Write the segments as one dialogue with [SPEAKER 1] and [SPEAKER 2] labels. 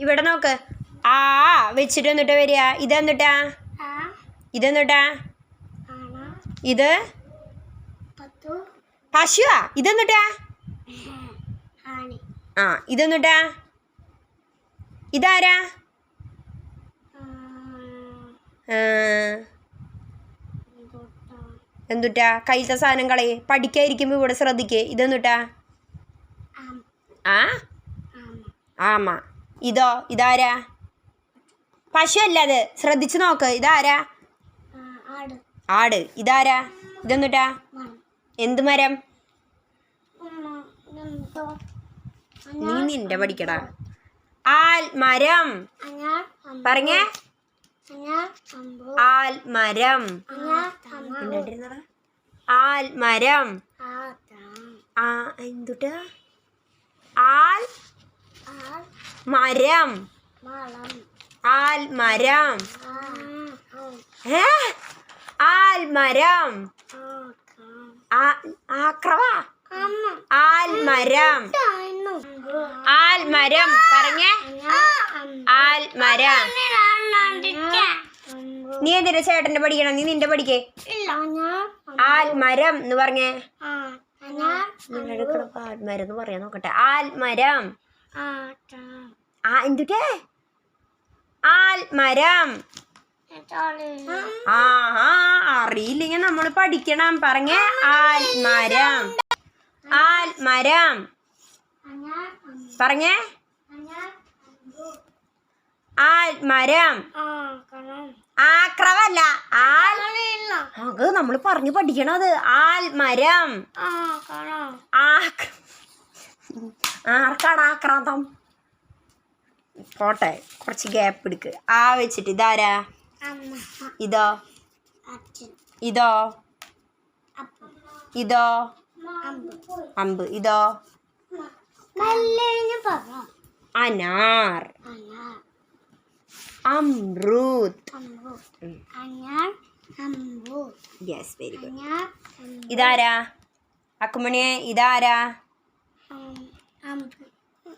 [SPEAKER 1] ഇവിടെ നോക്ക്. ആ വെച്ചിട്ട് എന്നിട്ട് വരിക. ഇതെന്നിട്ടാ ഇതെന്നിട്ടാ
[SPEAKER 2] എന്നിട്ടാ
[SPEAKER 1] ഇത് പശുവാ. ഇതെന്നിട്ടാ ആ ഇതെന്നിട്ടാ ഇതാരാ? എന്തുട്ടാ? കയ്യിലത്തെ സാധനം കളയെ. പഠിക്കാതിരിക്കുമ്പോൾ ഇവിടെ ശ്രദ്ധിക്കേ. ഇതെന്നിട്ടാ ആ. ആമ. ഇതോ ഇതാരാ? പശു അല്ല അത്. ശ്രദ്ധിച്ചു നോക്ക് ഇതാരാ?
[SPEAKER 2] ആട്.
[SPEAKER 1] ഇതാരാ? ഇതൊന്നുട്ടാ എന്ത് മരം? നീ നിന്റെ പഠിക്കടാ ആൽ മരം. പറഞ്ഞേ. ആൽ മരം. ആൽ മരം. ആ എന്തുട്ടാ ആൽ
[SPEAKER 2] ആർ
[SPEAKER 1] മരം.
[SPEAKER 2] മളം
[SPEAKER 1] ആൽ മരം
[SPEAKER 2] ആ
[SPEAKER 1] ഏ? ആൽ മരം
[SPEAKER 2] ആക്കാം
[SPEAKER 1] ആ- ആക്രവാ. ആൽ മരം ആൽ മരം പറഞ്ഞേ. ആൽമരം. നീ എന്തിനാ ചേട്ടന്റെ പഠിക്കണം? നീ നിന്റെ പഠിക്കേ? ആൽമരം എന്ന് പറഞ്ഞേ. ആൽമരം ആൽ മരം എന്ന് പറയാൻ നോക്കട്ടെ. ആൽ മരം ആ എന്തുട്ടേ? ആൽ മരം ആ ആ അറിയില്ലെങ്കിൽ നമ്മൾ പഠിക്കണം. പറഞ്ഞേ ആൽമരം. ആൽമരം. ആൽ മരം പറഞ്ഞേ ആൽമരം ആക്രമല്ല ആൽ അത് നമ്മൾ പറഞ്ഞു പഠിക്കണത് ആൽ മരം ആക്ര- ആർക്കാണ് ആക്രാന്തം? പോട്ടെ കുറച്ച് ഗ്യാപ്പ് എടുക്ക്. ആ വെച്ചിട്ട് ഇതാരാ? ഇതോ? ഇതോ? ഇതോ? അമ്പ്. ഇതോ? അനാർ. അമ്രൂത്ത്. യെസ് വെരി ഗുഡ് ഇതാരാ? അക്കുമണിയെ ഇതാരാ?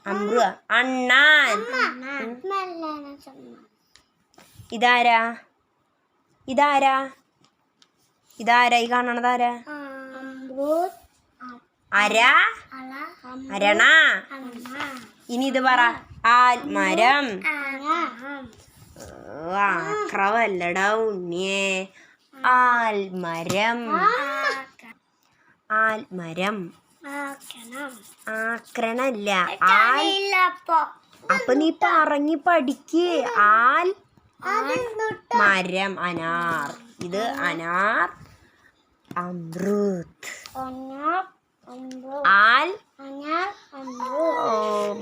[SPEAKER 1] അമ്രു അണ്ണാൻ. ഇതാരാ? ഇതാരാ? ഇതാരാ? ഈ കാണണതാരാ? അര അരണ. ഇനി ഇത് പറ. ആൽമരം. ആക്രവല്ലടാ ഉണ്ണിയേ. ആൽമരം. ആൽമരം. ആക്രണല്ല ആൽ അപ്പൊ നീ പറഞ്ഞ് പഠിക്ക്. ആൽ മരം അനാർ. ഇത് അനാർ അമൃത്. ആൽ ഓ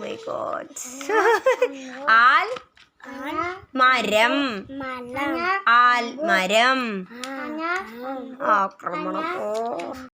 [SPEAKER 1] മൈ ഗോഡ് ആൽ മരം. ആൽ മരം. ആക്രമണം. ഓ.